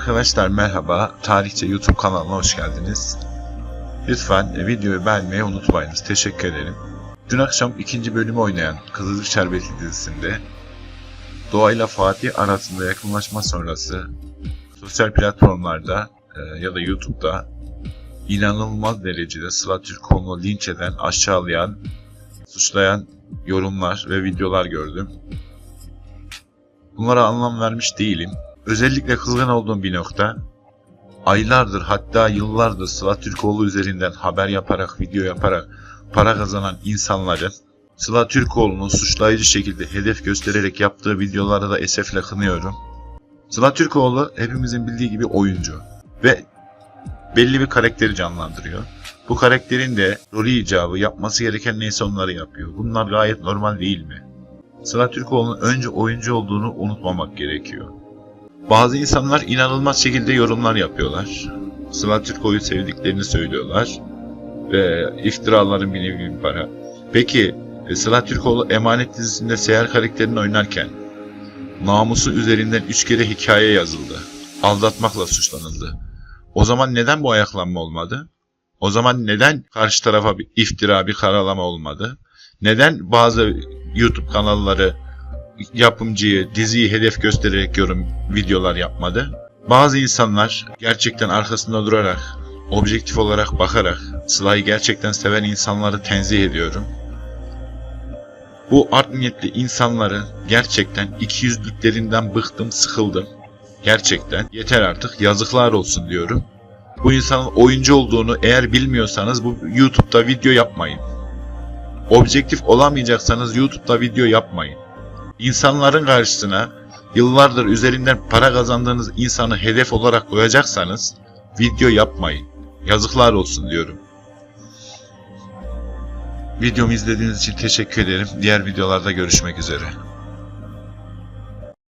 Arkadaşlar merhaba. Tarihçe YouTube kanalına hoş geldiniz. Lütfen videoyu beğenmeyi unutmayınız. Teşekkür ederim. Dün akşam ikinci bölümü oynayan Kızılcık Şerbeti dizisinde Doğayla Fatih arasında yakınlaşma sonrası sosyal platformlarda e, ya da YouTube'da inanılmaz derecede Sıla Türkoğlu'nu linç eden, aşağılayan, suçlayan yorumlar ve videolar gördüm. Bunlara anlam vermiş değilim. Özellikle kızgın olduğum bir nokta, aylardır hatta yıllardır Sıla Türkoğlu üzerinden haber yaparak, video yaparak para kazanan insanların Sıla Türkoğlu'nu suçlayıcı şekilde hedef göstererek yaptığı videoları da esefle kınıyorum. Sıla Türkoğlu hepimizin bildiği gibi oyuncu ve belli bir karakteri canlandırıyor. Bu karakterin de rolü icabı yapması gereken neyse onları yapıyor. Bunlar gayet normal değil mi? Sıla Türkoğlu'nun önce oyuncu olduğunu unutmamak gerekiyor. Bazı insanlar inanılmaz şekilde yorumlar yapıyorlar. Sıla Türkoğlu'yu sevdiklerini söylüyorlar. Ve iftiraların bir nevi bir para. Peki e, Sıla Türkoğlu Emanet dizisinde Seher karakterini oynarken namusu üzerinden üç kere hikaye yazıldı. Aldatmakla suçlanıldı. O zaman neden bu ayaklanma olmadı? O zaman neden karşı tarafa bir iftira, bir karalama olmadı? Neden bazı YouTube kanalları yapımcıyı, diziyi hedef göstererek yorum videolar yapmadı? Bazı insanlar gerçekten arkasında durarak, objektif olarak bakarak Sıla'yı gerçekten seven insanları tenzih ediyorum. Bu art niyetli insanların gerçekten ikiyüzlüklerinden bıktım, sıkıldım. Gerçekten yeter artık yazıklar olsun diyorum. Bu insanın oyuncu olduğunu eğer bilmiyorsanız bu YouTube'da video yapmayın. Objektif olamayacaksanız YouTube'da video yapmayın. İnsanların karşısına yıllardır üzerinden para kazandığınız insanı hedef olarak koyacaksanız video yapmayın. Yazıklar olsun diyorum. Videomu izlediğiniz için teşekkür ederim. Diğer videolarda görüşmek üzere.